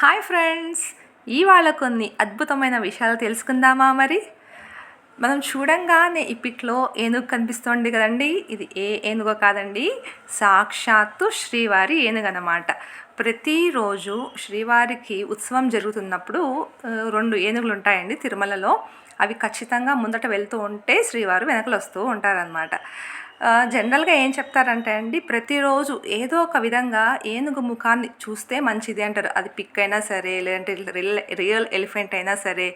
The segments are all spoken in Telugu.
Hi friends. ఇవాళ కొన్ని అద్భుతమైన విషయాలు తెలుసుకుందామా మరి? మనం చూడంగానే ఈ పిక్లో ఏనుగు కనిపిస్తోంది కదండి. ఇది ఏ ఏనుగో కాదండి. సాక్షాత్తు శ్రీవారి ఏనుగు అనమాట ప్రతిరోజు శ్రీవారికి ఉత్సవం జరుగుతున్నప్పుడు రెండు ఏనుగులు ఉంటాయండి తిరుమలలో. అవి ఖచ్చితంగా ముందట వెళ్తూ ఉంటే శ్రీవారు వెనకలు వస్తూ ఉంటారనమాట జనరల్గా ఏం చెప్తారంటే అండి ప్రతిరోజు ఏదో ఒక విధంగా ఏనుగు ముఖాన్ని చూస్తే మంచిది అంటారు. అది పిక్ అయినా సరే లేదంటే రియల్ రియల్ ఎలిఫెంట్ అయినా సరే.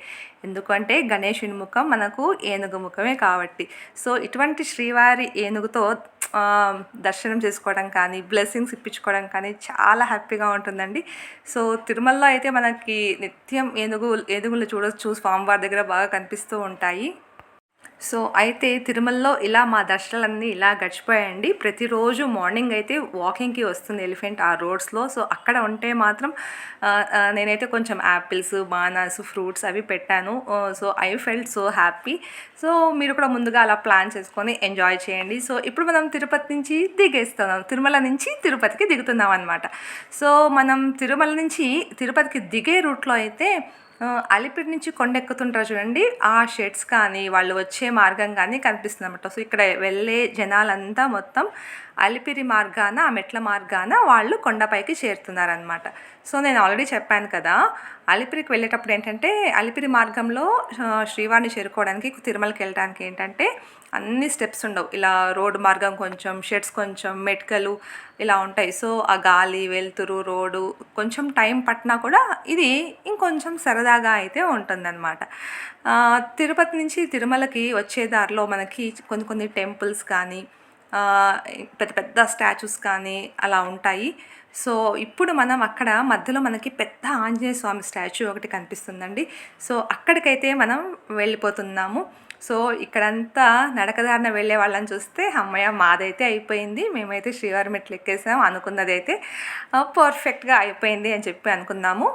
ఎందుకంటే గణేషుని ముఖం మనకు ఏనుగు ముఖమే కాబట్టి. సో ఇటువంటి శ్రీవారి ఏనుగుతో దర్శనం చేసుకోవడం కానీ బ్లెస్సింగ్స్ ఇప్పించుకోవడం కానీ చాలా హ్యాపీగా ఉంటుందండి. సో తిరుమలలో అయితే మనకి నిత్యం ఏనుగు ఏనుగులు చూడొచ్చు స్వామివారి దగ్గర బాగా కనిపిస్తూ ఉంటాయి. సో అయితే తిరుమలలో ఇలా మా దర్శనాలన్నీ ఇలా గడిచిపోయాయండి. ప్రతిరోజు మార్నింగ్ అయితే వాకింగ్కి వస్తుంది ఎలిఫెంట్ ఆ రోడ్స్లో. సో అక్కడ ఉంటే మాత్రం నేనైతే కొంచెం యాపిల్స్ బానాస్ ఫ్రూట్స్ అవి పెట్టాను. So I felt so happy. So మీరు కూడా ముందుగా అలా ప్లాన్ చేసుకొని ఎంజాయ్ చేయండి. సో ఇప్పుడు మనం తిరుపతి నుంచి దిగేస్తున్నాం. తిరుమల నుంచి తిరుపతికి దిగుతున్నాం అనమాట సో మనం తిరుమల నుంచి తిరుపతికి దిగే రూట్లో అయితే అలిపిరి నుంచి కొండ ఎక్కుతుంటారు చూడండి. ఆ షెడ్స్ కానీ వాళ్ళు వచ్చే మార్గం కానీ కనిపిస్తుంది అనమాట సో ఇక్కడ వెళ్ళే జనాలంతా మొత్తం అలిపిరి మార్గాన ఆ మెట్ల మార్గాన వాళ్ళు కొండపైకి చేరుతున్నారనమాట సో నేను ఆల్రెడీ చెప్పాను కదా అలిపిరికి వెళ్ళేటప్పుడు ఏంటంటే అలిపిరి మార్గంలో శ్రీవారిని చేరుకోవడానికి తిరుమలకి వెళ్ళడానికి ఏంటంటే అన్ని స్టెప్స్ ఉండవు. ఇలా రోడ్డు మార్గం కొంచెం షెడ్స్ కొంచెం మెట్కలు ఇలా ఉంటాయి. సో ఆ గాలి వెలుతురు రోడ్డు కొంచెం టైం పట్టినా కూడా ఇది ఇంకొంచెం సరదాగా అయితే ఉంటుందన్నమాట. తిరుపతి నుంచి తిరుమలకి వచ్చే దారిలో మనకి కొన్ని కొన్ని టెంపుల్స్ కానీ పెద్ద పెద్ద స్టాచ్యూస్ కానీ అలా ఉంటాయి. సో ఇప్పుడు మనం అక్కడ మధ్యలో మనకి పెద్ద ఆంజనేయ స్వామి స్టాచ్యూ ఒకటి కనిపిస్తుందండి. సో అక్కడికైతే మనం వెళ్ళిపోతున్నాము. సో ఇక్కడంతా నడకదారిన వెళ్ళే వాళ్ళని చూస్తే అమ్మయ్య మాదైతే అయిపోయింది. మేమైతే శ్రీవారి మెట్లు ఎక్కేసాం. అనుకున్నది అయితే పర్ఫెక్ట్గా అయిపోయింది అని చెప్పి అనుకున్నాము.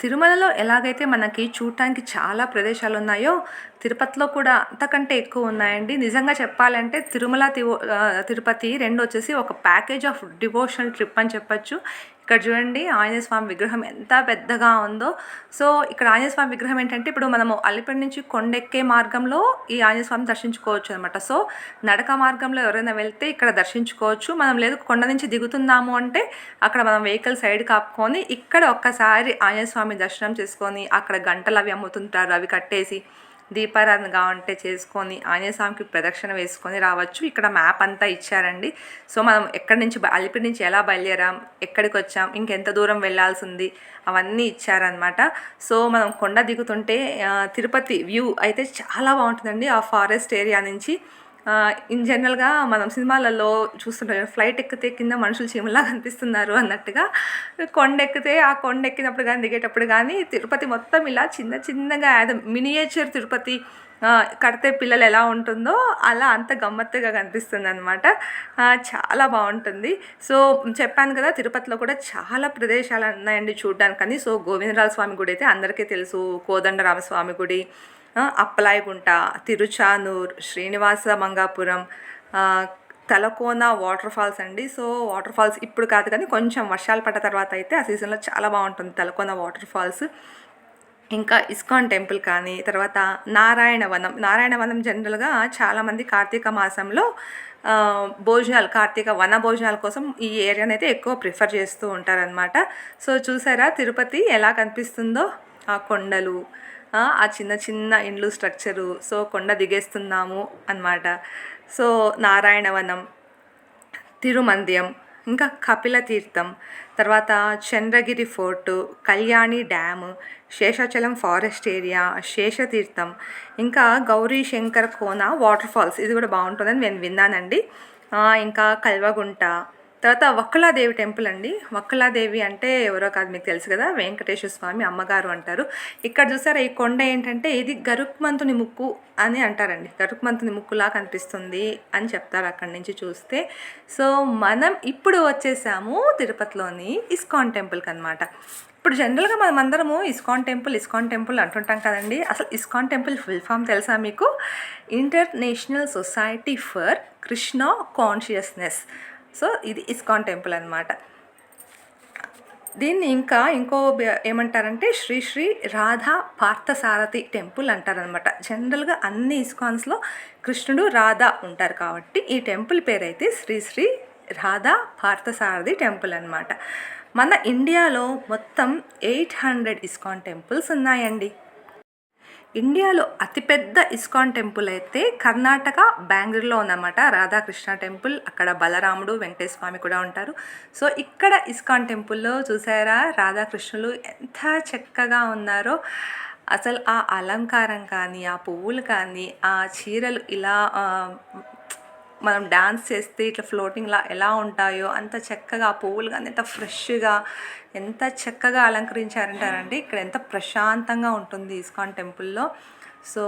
తిరుమలలో ఎలాగైతే మనకి చూడటానికి చాలా ప్రదేశాలు ఉన్నాయో తిరుపతిలో కూడా అంతకంటే ఎక్కువ ఉన్నాయండి. నిజంగా చెప్పాలంటే తిరుమల తిరుపతి రెండు వచ్చేసి ఒక ప్యాకేజ్ ఆఫ్ డివోషనల్ ట్రిప్ అని చెప్పచ్చు. ఇక్కడ చూడండి ఆంజనేయ స్వామి విగ్రహం ఎంత పెద్దగా ఉందో. సో ఇక్కడ ఆంజనేయ స్వామి విగ్రహం ఏంటంటే ఇప్పుడు మనము అల్లిపడి నుంచి కొండెక్కే మార్గంలో ఈ ఆంజనేయ స్వామి దర్శించుకోవచ్చు అనమాట సో నడక మార్గంలో ఎవరైనా వెళ్తే ఇక్కడ దర్శించుకోవచ్చు. మనం లేదు కొండ నుంచి దిగుతున్నాము అంటే అక్కడ మనం వెహికల్ సైడ్ కాపుకొని ఇక్కడ ఒక్కసారి ఆంజనేయ స్వామి దర్శనం చేసుకొని అక్కడ గంటలు అవి అమ్ముతుంటారు అవి కట్టేసి దీపారాధన కావంటే చేసుకొని ఆంజనేయ స్వామికి ప్రదక్షిణ వేసుకొని రావచ్చు. ఇక్కడ మ్యాప్ అంతా ఇచ్చారండి. సో మనం ఎక్కడి నుంచి బ- అలిపిరి నుంచి ఎలా బయలుదేరాం ఎక్కడికి వచ్చాం ఇంకెంత దూరం వెళ్ళాల్సి ఉంది అవన్నీ ఇచ్చారనమాట సో మనం కొండ దిగుతుంటే తిరుపతి వ్యూ అయితే చాలా బాగుంటుందండి. ఆ ఫారెస్ట్ ఏరియా నుంచి ఇన్ జనరల్గా మనం సినిమాలలో చూస్తుంటాం ఫ్లైట్ ఎక్కితే కింద మనుషులు చీమలా కనిపిస్తున్నారు అన్నట్టుగా. కొండ ఎక్కితే ఆ కొండ ఎక్కినప్పుడు కానీ దిగేటప్పుడు కానీ తిరుపతి మొత్తం ఇలా చిన్న చిన్నగా మినియేచర్ తిరుపతి కడితే పిల్లలు ఎలా ఉంటుందో అలా అంత గమ్మత్తుగా కనిపిస్తుంది అనమాట చాలా బాగుంటుంది. సో చెప్పాను కదా తిరుపతిలో కూడా చాలా ప్రదేశాలు ఉన్నాయండి చూడడానికని. సో గోవిందరాల స్వామి గుడి అయితే అందరికీ తెలుసు. కోదండరామస్వామి గుడి అప్పలాయగుంట తిరుచానూర్ శ్రీనివాస మంగాపురం తలకోన వాటర్ ఫాల్స్ అండి. సో వాటర్ ఫాల్స్ ఇప్పుడు కాదు కానీ కొంచెం వర్షాలు పడ్డ తర్వాత అయితే ఆ సీజన్లో చాలా బాగుంటుంది తలకోన వాటర్ ఫాల్స్. ఇంకా ఇస్కాన్ టెంపుల్ కానీ తర్వాత నారాయణవనం. నారాయణవనం జనరల్గా చాలామంది కార్తీక మాసంలో భోజనాలు కార్తీక వన భోజనాల కోసం ఈ ఏరియాని అయితే ఎక్కువ ప్రిఫర్ చేస్తూ ఉంటారనమాట సో చూసారా తిరుపతి ఎలా కనిపిస్తుందో? ఆ కొండలు ఆ చిన్న చిన్న ఇండ్లు స్ట్రక్చరు సో కొండ దిగేస్తున్నాము అన్నమాట. సో నారాయణవనం తిరుమంద్యం ఇంకా కపిల తీర్థం తర్వాత Chandragiri fort Kalyani dam Seshachalam forest area Seshatheertham ఇంకా గౌరీ శంకర కోన వాటర్ ఫాల్స్. ఇది కూడా బాగుంటుందని నేను విన్నానండి. ఇంకా కల్వగుంట తర్వాత వక్కలాదేవి టెంపుల్ అండి. వక్కలాదేవి అంటే ఎవరో కాదు మీకు తెలుసు కదా వెంకటేశ్వర స్వామి అమ్మగారు అంటారు. ఇక్కడ చూసారా ఈ కొండ ఏంటంటే ఇది గరుక్మంతుని ముక్కు అని అంటారండి. గరుక్మంతుని ముక్కులా కనిపిస్తుంది అని చెప్తారు అక్కడి నుంచి చూస్తే. సో మనం ఇప్పుడు వచ్చేసాము తిరుపతిలోని ఇస్కాన్ టెంపుల్కి అనమాట ఇప్పుడు జనరల్గా మనం అందరము ఇస్కాన్ టెంపుల్ ఇస్కాన్ టెంపుల్ అంటుంటాం కదండి. అసలు ఇస్కాన్ టెంపుల్ ఫుల్ ఫామ్ తెలుసా మీకు? International society for Krishna consciousness. So ఇది ఇస్కాన్ టెంపుల్ అనమాట దీన్ని ఇంకా ఇంకో ఏమంటారంటే శ్రీ శ్రీ రాధా పార్థసారథి టెంపుల్ అంటారనమాట జనరల్గా అన్ని ఇస్కాన్స్లో కృష్ణుడు రాధా ఉంటారు కాబట్టి ఈ టెంపుల్ పేరైతే శ్రీ శ్రీ రాధా పార్థసారథి టెంపుల్ అనమాట మన ఇండియాలో మొత్తం ఎయిట్ హండ్రెడ్ ఇస్కాన్ టెంపుల్స్ ఉన్నాయండి. ఇండియాలో అతిపెద్ద ఇస్కాన్ టెంపుల్ అయితే కర్ణాటక బెంగళూరులో ఉందన్నమాట. రాధాకృష్ణ టెంపుల్ అక్కడ బలరాముడు వెంకటేశ్వర స్వామి కూడా ఉంటారు. సో ఇక్కడ ఇస్కాన్ టెంపుల్లో చూసారా రాధాకృష్ణులు ఎంత చక్కగా ఉన్నారో. అసలు ఆ అలంకారం కానీ ఆ పువ్వులు కానీ ఆ చీరలు ఇలా మనం డాన్స్ చేస్తే ఇట్లా ఫ్లోటింగ్లా ఎలా ఉంటాయో అంత చక్కగా ఆ పువ్వులు కానీ ఎంత ఫ్రెష్గా ఎంత చక్కగా అలంకరించారంటారండి ఇక్కడ ఎంత ప్రశాంతంగా ఉంటుంది ఇస్కాన్ టెంపుల్లో. సో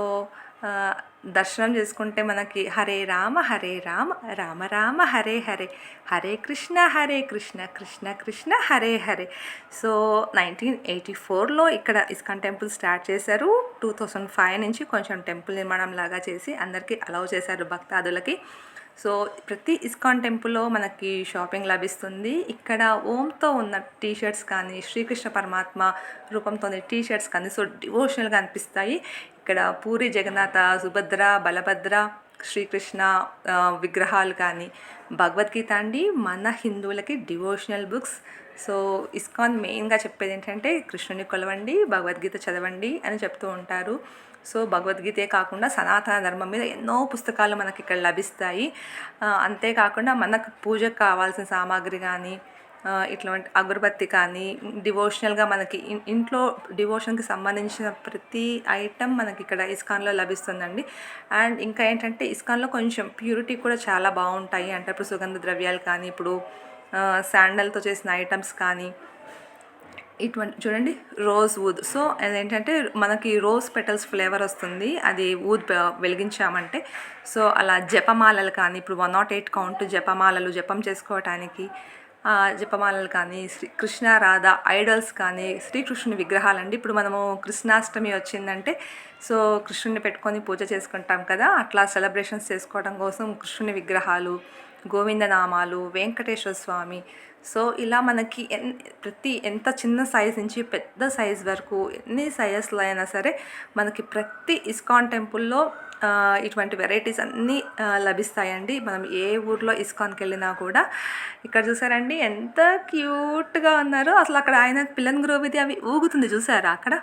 దర్శనం చేసుకుంటే మనకి Hare Rama Hare Rama Rama Rama Hare Hare Hare Krishna Hare Krishna Krishna Krishna Hare Hare. So nineteen eighty ఫోర్లో ఇక్కడ ఇస్కాన్ టెంపుల్ స్టార్ట్ చేశారు. టూ థౌజండ్ ఫైవ్ నుంచి కొంచెం టెంపుల్ నిర్మాణం లాగా చేసి అందరికీ అలౌ చేశారు భక్తాదులకి. సో ప్రతి ఇస్కాన్ టెంపుల్లో మనకి షాపింగ్ లభిస్తుంది. ఇక్కడ ఓంతో ఉన్న టీ షర్ట్స్ కానీ శ్రీకృష్ణ పరమాత్మ రూపంతో టీ షర్ట్స్ కానీ సో డివోషనల్గా అనిపిస్తాయి. ఇక్కడ పూరి జగన్నాథ సుభద్ర బలభద్ర శ్రీకృష్ణ విగ్రహాలు కానీ భగవద్గీత అండి మన హిందువులకి డివోషనల్ బుక్స్. సో ఇస్కాన్ మెయిన్గా చెప్పేది ఏంటంటే కృష్ణుని కొలవండి భగవద్గీత చదవండి అని చెప్తూ ఉంటారు. సో భగవద్గీతే కాకుండా సనాతన ధర్మం మీద ఎన్నో పుస్తకాలు మనకి ఇక్కడ లభిస్తాయి. అంతేకాకుండా మనకు పూజకు కావాల్సిన సామాగ్రి కానీ ఇట్లాంటి అగరబత్తి కానీ డివోషనల్గా మనకి ఇంట్లో డివోషన్కి సంబంధించిన ప్రతి ఐటెం మనకి ఇక్కడ ఇస్కాన్లో లభిస్తుందండి. అండ్ ఇంకా ఏంటంటే ఇస్కాన్లో కొంచెం ప్యూరిటీ కూడా చాలా బాగుంటాయి. అంటే ఇప్పుడు సుగంధ ద్రవ్యాలు కానీ ఇప్పుడు శాండల్తో చేసిన ఐటమ్స్ కానీ ఇటువంటి చూడండి రోజ్ వుడ్. సో అదేంటంటే మనకి రోజ్ పెటల్స్ ఫ్లేవర్ వస్తుంది. అది ఊద్ వెలిగించామంటే. సో అలా జపమాలలు కానీ ఇప్పుడు వన్ నాట్ ఎయిట్ కౌంట్ జపమాలలు జపం చేసుకోవటానికి జపమాలలు కానీ శ్రీ కృష్ణ రాధ ఐడల్స్ కానీ శ్రీకృష్ణుని విగ్రహాలు అండి ఇప్పుడు మనము కృష్ణాష్టమి వచ్చిందంటే సో కృష్ణుని పెట్టుకొని పూజ చేసుకుంటాం కదా. అట్లా సెలబ్రేషన్స్ చేసుకోవడం కోసం కృష్ణుని విగ్రహాలు గోవిందనామాలు వెంకటేశ్వర స్వామి. సో ఇలా మనకి ఎన్ ప్రతి ఎంత చిన్న సైజ్ నుంచి పెద్ద సైజ్ వరకు ఎన్ని సైజెస్లో అయినా సరే మనకి ప్రతి ఇస్కాన్ టెంపుల్లో ఇటువంటి వెరైటీస్ అన్నీ లభిస్తాయండి. మనం ఏ ఊర్లో ఇస్కాన్కి వెళ్ళినా కూడా. ఇక్కడ చూసారండి ఎంత క్యూట్గా ఉన్నారో. అసలు అక్కడ ఆయన పిల్లన్ గ్రోవిది అవి ఊగుతుంది చూసారా అక్కడ?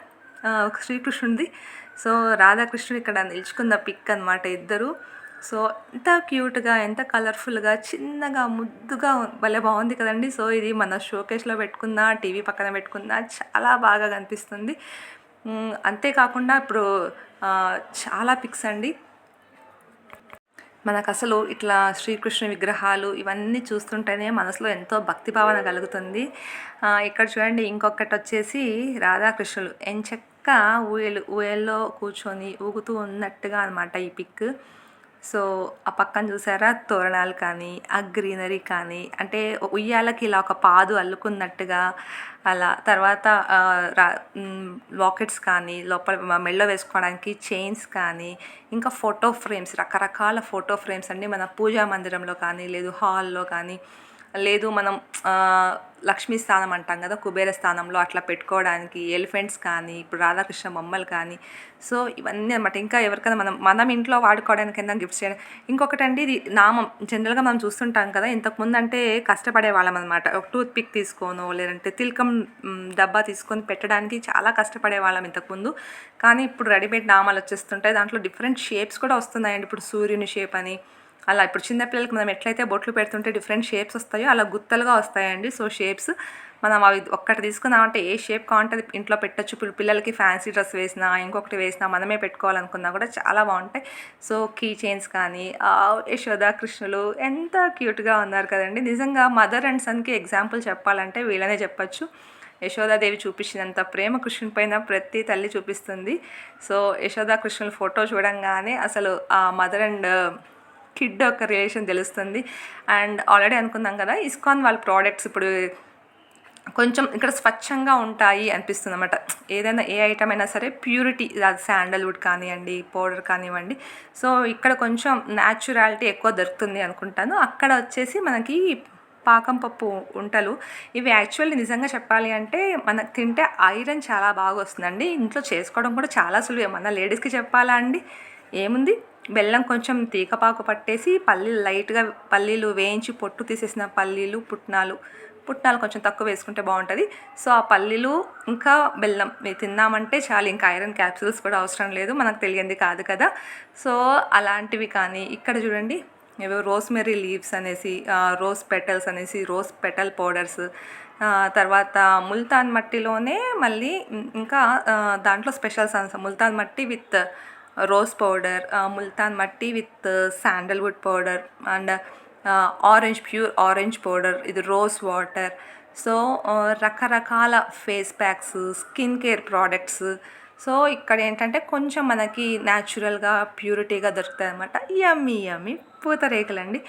ఒక శ్రీకృష్ణుడిది. సో రాధాకృష్ణుడు ఇక్కడ నిల్చుకున్న పిక్ అన్నమాట ఇద్దరు. సో ఎంత క్యూట్గా ఎంత కలర్ఫుల్గా చిన్నగా ముద్దుగా భలే బాగుంది కదండి. సో ఇది మన షోకేస్లో పెట్టుకున్న టీవీ పక్కన పెట్టుకున్న చాలా బాగా కనిపిస్తుంది. అంతేకాకుండా ఇప్పుడు చాలా పిక్స్ అండి. మనకు అసలు ఇట్లా శ్రీకృష్ణ విగ్రహాలు ఇవన్నీ చూస్తుంటేనే మనసులో ఎంతో భక్తి భావన కలుగుతుంది. ఇక్కడ చూడండి ఇంకొకటి వచ్చేసి రాధాకృష్ణులు. ఎంచక్క ఊయలు ఊయల్లో కూర్చొని ఊగుతూ ఉన్నట్టుగా అనమాట ఈ పిక్. సో ఆ పక్కన చూసారా? తోరణాలు కానీ ఆ గ్రీనరీ కానీ అంటే ఉయ్యాలకి ఇలా ఒక పాదు అల్లుకున్నట్టుగా అలా తర్వాత లాకెట్స్ కానీ లోపల మెళ్ళో వేసుకోవడానికి చైన్స్ కానీ ఇంకా ఫోటో ఫ్రేమ్స్ రకరకాల ఫోటో ఫ్రేమ్స్ అండి. మన పూజా మందిరంలో కానీ లేదు హాల్లో కానీ లేదు మనం లక్ష్మీ స్థానం అంటాం కదా కుబేర స్థానంలో అట్లా పెట్టుకోవడానికి ఎలిఫెంట్స్ కానీ ఇప్పుడు రాధాకృష్ణ బొమ్మలు కానీ సో ఇవన్నీ అనమాట ఇంకా ఎవరికైనా మనం మనం ఇంట్లో వాడుకోవడానికైనా గిఫ్ట్స్ చేయడం. ఇంకొకటి అండి ఇది నామం. జనరల్గా మనం చూస్తుంటాం కదా ఇంతకుముందు అంటే కష్టపడే వాళ్ళం అనమాట ఒక టూత్ పిక్ తీసుకోను లేదంటే తిలకం డబ్బా తీసుకొని పెట్టడానికి చాలా కష్టపడే వాళ్ళం ఇంతకుముందు కానీ ఇప్పుడు రెడీమేడ్ నామాలు వచ్చేస్తుంటాయి. దాంట్లో డిఫరెంట్ షేప్స్ కూడా వస్తున్నాయండి. ఇప్పుడు సూర్యుని షేప్ అని అలా ఇప్పుడు చిన్నపిల్లలకి మనం ఎట్లయితే బొట్లు పెడుతుంటే డిఫరెంట్ షేప్స్ వస్తాయో అలా గుత్తలుగా వస్తాయండి. సో షేప్స్ మనం అవి ఒక్కటి తీసుకున్నామంటే ఏ షేప్ కావాలంటే ఇంట్లో పెట్టచ్చు. ఇప్పుడు పిల్లలకి ఫ్యాన్సీ డ్రెస్ వేసినా ఇంకొకటి వేసినా మనమే పెట్టుకోవాలనుకున్నా కూడా చాలా బాగుంటాయి. సో కీ చైన్స్ కానీ యశోద కృష్ణులు ఎంత క్యూట్గా ఉన్నారు కదండి. నిజంగా మదర్ అండ్ సన్కి ఎగ్జాంపుల్ చెప్పాలంటే వీళ్ళనే చెప్పచ్చు. యశోదాదేవి చూపించినంత ప్రేమ కృష్ణుని పైన ప్రతి తల్లి చూపిస్తుంది. సో యశోదా కృష్ణుల ఫోటో చూడంగానే అసలు ఆ మదర్ అండ్ కిడ్ యొక్క రిలేషన్ తెలుస్తుంది. అండ్ ఆల్రెడీ అనుకున్నాం కదా ఇస్కాన్ వాళ్ళ ప్రోడక్ట్స్ ఇప్పుడు కొంచెం ఇక్కడ స్వచ్ఛంగా ఉంటాయి అనిపిస్తుంది అనమాట ఏదైనా ఏ ఐటమ్ అయినా సరే ప్యూరిటీ అది శాండల్వుడ్ కానివ్వండి పౌడర్ కానివ్వండి. సో ఇక్కడ కొంచెం న్యాచురాలిటీ ఎక్కువ దొరుకుతుంది అనుకుంటాను. అక్కడ వచ్చేసి మనకి పాకం పప్పు ఉంటలు ఇవి యాక్చువల్లీ నిజంగా చెప్పాలి అంటే మనకు తింటే ఐరన్ చాలా బాగా వస్తుందండి. ఇంట్లో చేసుకోవడం కూడా చాలా సులువే. మన లేడీస్కి చెప్పాలా అండి? ఏముంది? బెల్లం కొంచెం తీగపాకు పట్టేసి పల్లీలు లైట్గా పల్లీలు వేయించి పొట్టు తీసేసిన పల్లీలు పుట్నాలు పుట్నాలు కొంచెం తక్కువ వేసుకుంటే బాగుంటుంది. సో ఆ పల్లీలు ఇంకా బెల్లం తిన్నామంటే చాలు. ఇంకా ఐరన్ క్యాప్సూల్స్ కూడా అవసరం లేదు. మనకు తెలియంది కాదు కదా. సో అలాంటివి కానీ ఇక్కడ చూడండి. ఏవో రోస్మెరీ లీవ్స్ అనేసి రోజ్ పెటల్స్ అనేసి రోజ్ పెటల్ పౌడర్స్ తర్వాత ముల్తాన్ మట్టిలోనే మళ్ళీ ఇంకా దాంట్లో స్పెషల్స్ అనమాట ముల్తాన్ మట్టి with rose powder Multan mitti with sandalwood powder and orange pure orange powder ఇది రోజ్ వాటర్ సో రకరకాల face packs skin care products so ఇక్కడ ఏంటంటే కొంచెం మనకి న్యాచురల్గా ప్యూరిటీగా దొరుకుతాయి అనమాట యమ్మీ యమ్మీ పూతరేకులండి.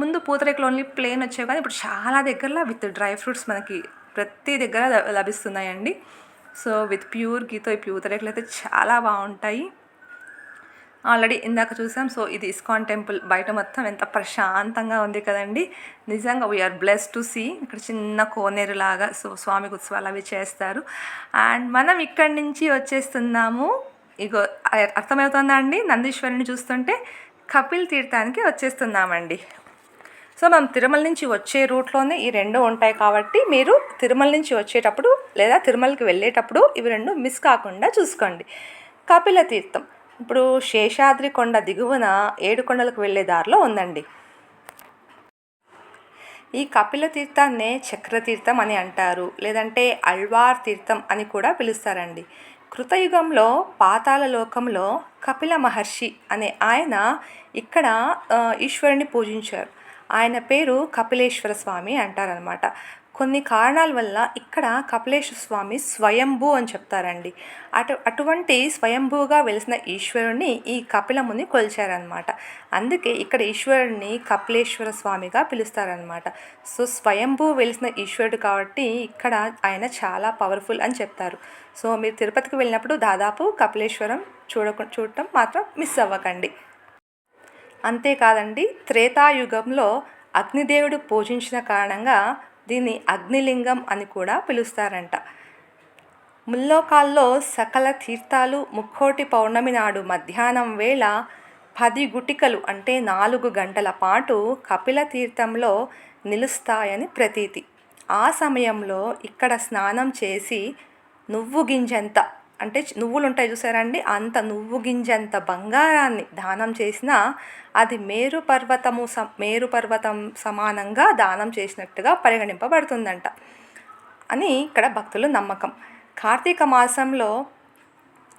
ముందు పూతరేకులు ఓన్లీ ప్లేన్ వచ్చేవి కానీ ఇప్పుడు చాలా దగ్గరలో విత్ డ్రై ఫ్రూట్స్ మనకి ప్రతి దగ్గర లభిస్తున్నాయండి. సో విత్ ప్యూర్ గీతో ఈ పూతరేకులు అయితే చాలా బాగుంటాయి. ఆల్రెడీ ఇందాక చూసాం. సో ఇది ఇస్కాన్ టెంపుల్. బయట మొత్తం ఎంత ప్రశాంతంగా ఉంది కదండి. నిజంగా వీఆర్ బ్లెస్ టు సీ ఇక్కడ చిన్న కోనేరు లాగా సో స్వామి ఉత్సవాలు అవి చేస్తారు. అండ్ మనం ఇక్కడి నుంచి వచ్చేస్తున్నాము. ఇగో అర్థమవుతుందా అండి? నందీశ్వరుని చూస్తుంటే కపిల్ తీర్థానికి వచ్చేస్తున్నామండి. సో మనం తిరుమల నుంచి వచ్చే రూట్లోనే ఈ రెండు ఉంటాయి కాబట్టి మీరు తిరుమల నుంచి వచ్చేటప్పుడు లేదా తిరుమలకి వెళ్ళేటప్పుడు ఇవి రెండు మిస్ కాకుండా చూసుకోండి. కపిల తీర్థం. ఇప్పుడు శేషాద్రి కొండ దిగువన ఏడు కొండలకు వెళ్ళే దారిలో ఉందండి. ఈ కపిల తీర్థాన్నే చక్రతీర్థం అని అంటారు. లేదంటే అల్వార్ తీర్థం అని కూడా పిలుస్తారండి. కృతయుగంలో పాతాల లోకంలో కపిల మహర్షి అనే ఆయన ఇక్కడ ఈశ్వరుని పూజించారు. ఆయన పేరు కపిలేశ్వర స్వామి అంటారనమాట కొన్ని కారణాల వల్ల ఇక్కడ కపిలేశ్వర స్వామి స్వయంభూ అని చెప్తారండి. అటు అటువంటి స్వయంభూగా వెలిసిన ఈశ్వరుణ్ణి ఈ కపిలముని కొలిచారనమాట అందుకే ఇక్కడ ఈశ్వరుణ్ణి కపిలేశ్వర స్వామిగా పిలుస్తారనమాట సో స్వయంభూ వెలిసిన ఈశ్వరుడు కాబట్టి ఇక్కడ ఆయన చాలా పవర్ఫుల్ అని చెప్తారు. సో మీరు తిరుపతికి వెళ్ళినప్పుడు దాదాపు కపిలేశ్వరం చూడకు చూడటం మాత్రం మిస్ అవ్వకండి. అంతేకాదండి త్రేతాయుగంలో అగ్నిదేవుడు పూజించిన కారణంగా దీన్ని అగ్నిలింగం అని కూడా పిలుస్తారంట. ముల్లోకాల్లో సకల తీర్థాలు ముక్కోటి పౌర్ణమి నాడు మధ్యాహ్నం వేళ పది గుటికలు అంటే నాలుగు గంటల పాటు కపిల తీర్థంలో నిలుస్తాయని ప్రతీతి. ఆ సమయంలో ఇక్కడ స్నానం చేసి నువ్వు గింజంత అంటే నువ్వులు ఉంటాయి చూసారండి? అంత నువ్వు గింజంత బంగారాన్ని దానం చేసినా అది మేరు పర్వతము స మేరు పర్వతం సమానంగా దానం చేసినట్టుగా పరిగణింపబడుతుందంట. అని ఇక్కడ భక్తుల నమ్మకం. కార్తీక మాసంలో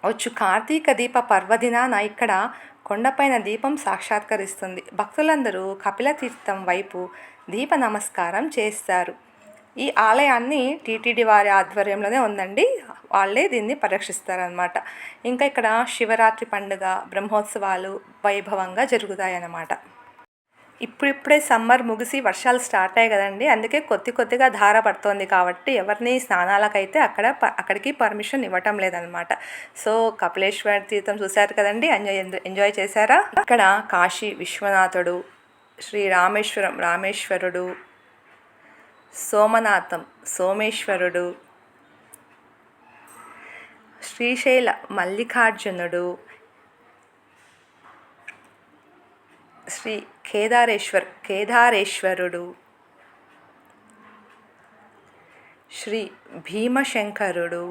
వచ్చు కార్తీక దీప పర్వదినాన ఇక్కడ కొండపైన దీపం సాక్షాత్కరిస్తుంది. భక్తులందరూ కపిల తీర్థం వైపు దీప నమస్కారం చేస్తారు. ఈ ఆలయాన్ని టీటీడీ వారి ఆధ్వర్యంలోనే ఉందండి. వాళ్ళే దీన్ని పరిరక్షిస్తారనమాట ఇంకా ఇక్కడ శివరాత్రి పండుగ బ్రహ్మోత్సవాలు వైభవంగా జరుగుతాయన్నమాట. ఇప్పుడిప్పుడే సమ్మర్ ముగిసి వర్షాలు స్టార్ట్ అయ్యాయి కదండి. అందుకే కొద్ది కొద్దిగా ధార పడుతోంది కాబట్టి ఎవరిని స్నానాలకైతే అక్కడ అక్కడికి పర్మిషన్ ఇవ్వటం లేదనమాట సో కపిలేశ్వర తీర్థం చూశారు కదండి. ఎంజాయ్ ఎంజాయ్ చేశారా? ఇక్కడ కాశీ విశ్వనాథుడు శ్రీ రామేశ్వరం రామేశ్వరుడు సోమనాథం సోమేశ్వరుడు శ్రీశైల మల్లికార్జునుడు శ్రీ కేదారేశ్వర్ కేదారేశ్వరుడు శ్రీ భీమశంకరుడు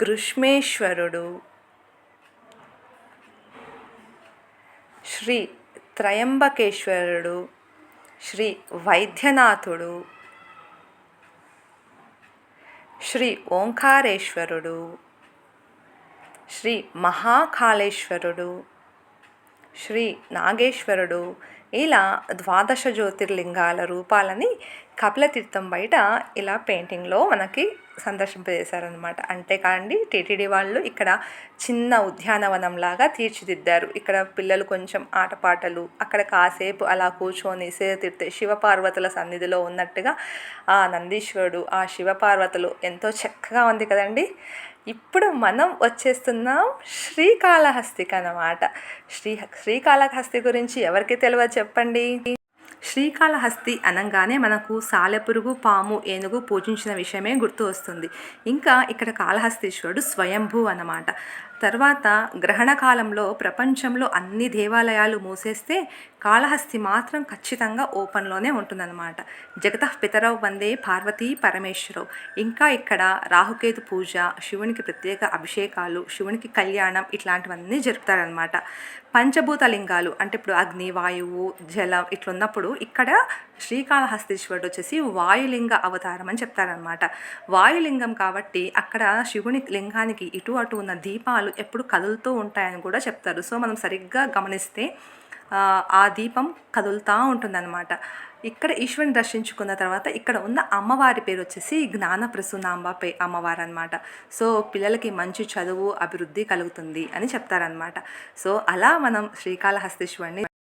గృష్మేశ్వరుడు శ్రీ త్రయంబకేశ్వరుడు శ్రీ వైద్యనాథుడు శ్రీ ఓంకారేశ్వరుడు శ్రీ మహాకాళేశ్వరుడు శ్రీ నాగేశ్వరుడు ఇలా ద్వాదశ జ్యోతిర్లింగాల రూపాలని కపిలతీర్థం బయట ఇలా పెయింటింగ్లో మనకి సందర్శింపజేశారనమాట అంతేకాండి టీటీడీ వాళ్ళు ఇక్కడ చిన్న ఉద్యానవనం లాగా తీర్చిదిద్దారు. ఇక్కడ పిల్లలు కొంచెం ఆటపాటలు అక్కడ కాసేపు అలా కూర్చొని సేదతీర్తే శివపార్వతుల సన్నిధిలో ఉన్నట్టుగా ఆ నందీశ్వరుడు ఆ శివపార్వతులు ఎంతో చక్కగా ఉంది కదండి. ఇప్పుడు మనం వచ్చేస్తున్నాం శ్రీకాళహస్తికి అన్నమాట. శ్రీ శ్రీకాళహస్తి గురించి ఎవరికి తెలియదు చెప్పండి? శ్రీకాళహస్తి అనగానే మనకు సాలెపురుగు పాము ఏనుగు పూజించిన విషయమే గుర్తు వస్తుంది. ఇంకా ఇక్కడ కాళహస్తీశ్వరుడు స్వయంభూ అన్నమాట. తర్వాత గ్రహణకాలంలో ప్రపంచంలో అన్ని దేవాలయాలు మూసేస్తే కాళహస్తి మాత్రం ఖచ్చితంగా ఓపెన్లోనే ఉంటుందన్నమాట. జగత పితరవ్ వందే పార్వతీ పరమేశ్వరవు ఇంకా ఇక్కడ రాహుకేతు పూజ శివునికి ప్రత్యేక అభిషేకాలు శివునికి కళ్యాణం ఇట్లాంటివన్నీ జరుపుతారనమాట పంచభూత లింగాలు అంటే ఇప్పుడు అగ్ని వాయువు జలం ఇట్లున్నప్పుడు ఇక్కడ శ్రీకాళహస్తీశ్వరుడు వచ్చేసి వాయులింగ అవతారం అని చెప్తారనమాట వాయులింగం కాబట్టి అక్కడ శివుని లింగానికి ఇటు అటు ఉన్న దీపాలు ఎప్పుడు కదులుతూ ఉంటాయని కూడా చెప్తారు. సో మనం సరిగ్గా గమనిస్తే ఆ, దీపం కదులుతూ ఉంటుందన్నమాట. ఇక్కడ ఈశ్వరుని దర్శించుకున్న తర్వాత ఇక్కడ ఉన్న అమ్మవారి పేరు వచ్చేసి జ్ఞాన ప్రసూనాంబ పే అమ్మవారు అనమాట సో పిల్లలకి మంచి చదువు అభివృద్ధి కలుగుతుంది అని చెప్తారనమాట సో అలా మనం శ్రీకాళహస్తీశ్వరుని